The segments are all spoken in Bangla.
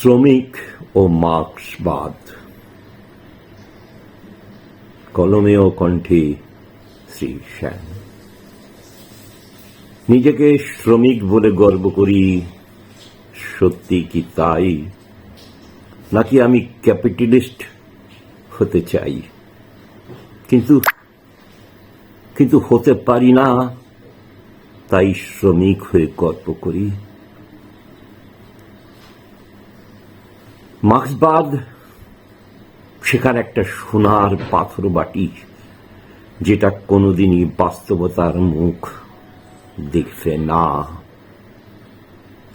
শ্রমিক ও মার্ক্সবাদ। কলমে ও কণ্ঠে শ্রী শ্যাম। নিজেকে শ্রমিক বলে গর্ব করি, সত্যি কি তাই? নাকি আমি ক্যাপিটালিস্ট হতে চাই? কিন্তু কিন্তু হতে পারি না, তাই শ্রমিক হয়ে গর্ব করি। মার্ক্সবাদ সেখানে একটা সোনার পাথর বাটি, যেটা কোনোদিনই বাস্তবতার মুখ দেখবে না।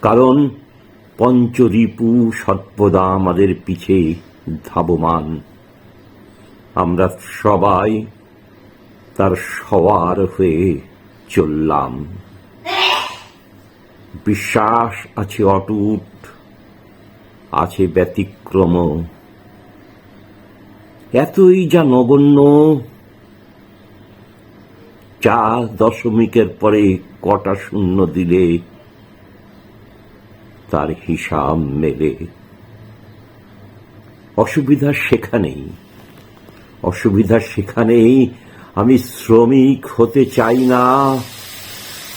কারণ পঞ্চরিপু সর্বদা আমাদের পিছে ধাবমান। আমরা সবাই তার সওয়ার হয়ে চললাম। বিশ্বাস আছে অটুট আছে ব্যতিক্রম। এতই যা নগণ্য। চার দশমিকের পরে কটা শূন্য দিলে, তার হিসাব মেলে। অসুবিধা সেখানেই। অসুবিধা সেখানেই আমি শ্রমিক হতে চাই না।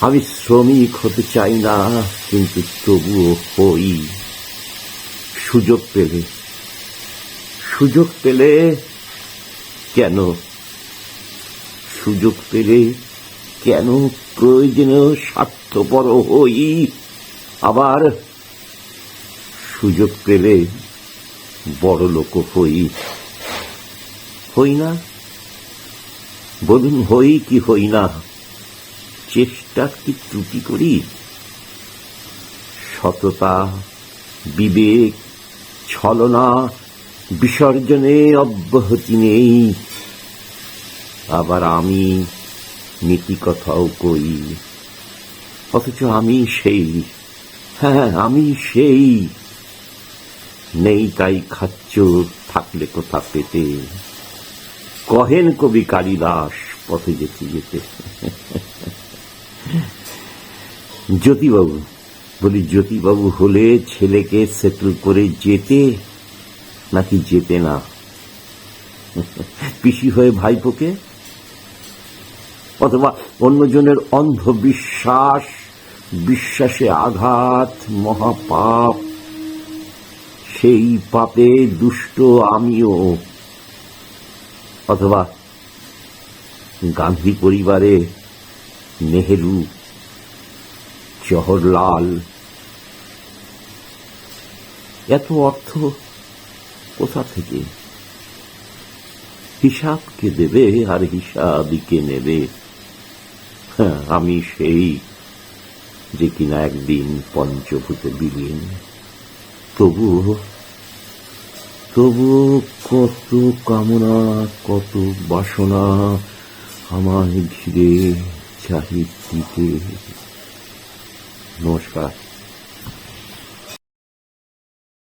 আমি শ্রমিক হতে চাই না, কিন্তু তবুও হই। সুযোগ পেলে। সুযোগ পেলে কেন? সুযোগ পেলে কেন প্রয়োজনীয় স্বার্থপর হই আবার? সুযোগ পেলে বড় লোক হই। হই না? বলুন হই কি হই না? চেষ্টা কি ত্রুটি করি? সততা, বিবেক ছলনা বিসর্জনে অব্যাহতি নেই। আবার আমি নীতি কথাও কই। অথচ আমি সেই হ্যাঁ আমি সেই। নেই তাই খাচ্ছ থাকলে কোথা পেতে? কহেন কবি কালিদাস পথে যেতে যেতে। জ্যোতিবাবু বলি, জ্যোতিবাবু হলে ছেলেকে সেটেল করে যেতে? নাকি যেতে না? পিসি হয়ে ভাইপোকে? অথবা অন্যজনের অন্ধবিশ্বাস, বিশ্বাসে আঘাত, মহাপাপ, সেই পাপে দুষ্ট আমিও। অথবা, গান্ধী পরিবারে নেহেরু জওহরলাল এত অর্থ কোথা থেকে? হিসাবকে দেবে আর হিসাবই কে নেবে। হ্যাঁ, আমি সেই যে কিনা একদিন পঞ্চভূতে বিলীন। তবু তবু কত কামনা কত বাসনা আমায় ঘিরে চারিদিকে Namaskar.